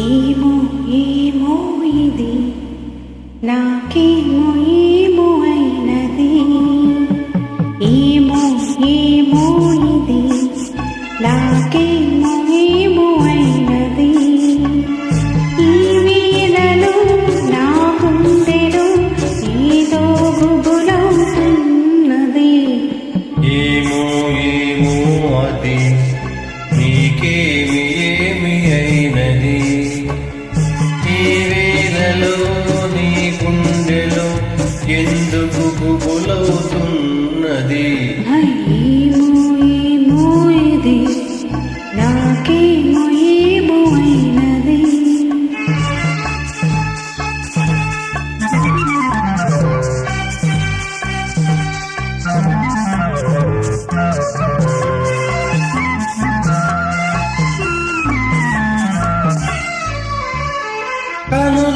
Imo imo ইদি নাকি মুই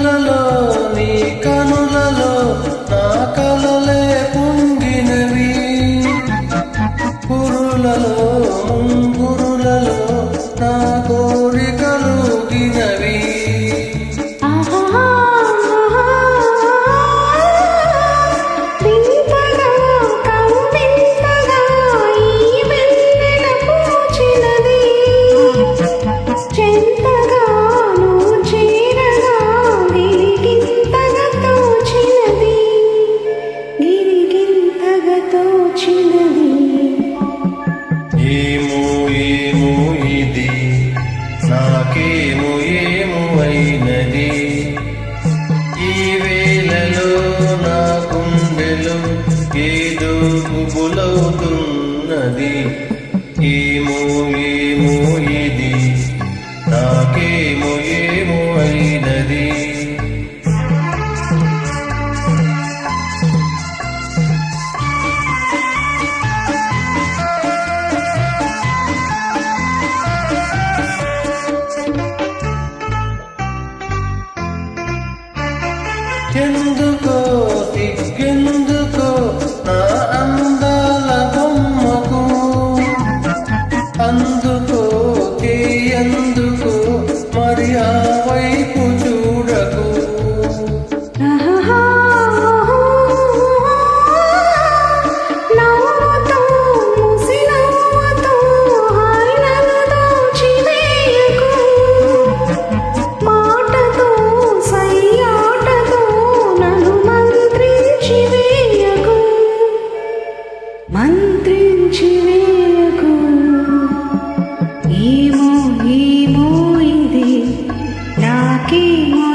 la la నాకేమో ఏమో అయినది. ఈ వేళలో నా గుండెలో ఏదో గుబులవుతున్నది ఏమో ఏమో సిగ్గెందుకో సిగ్గెందు ఏమో ఏమో ఇది నాకేమో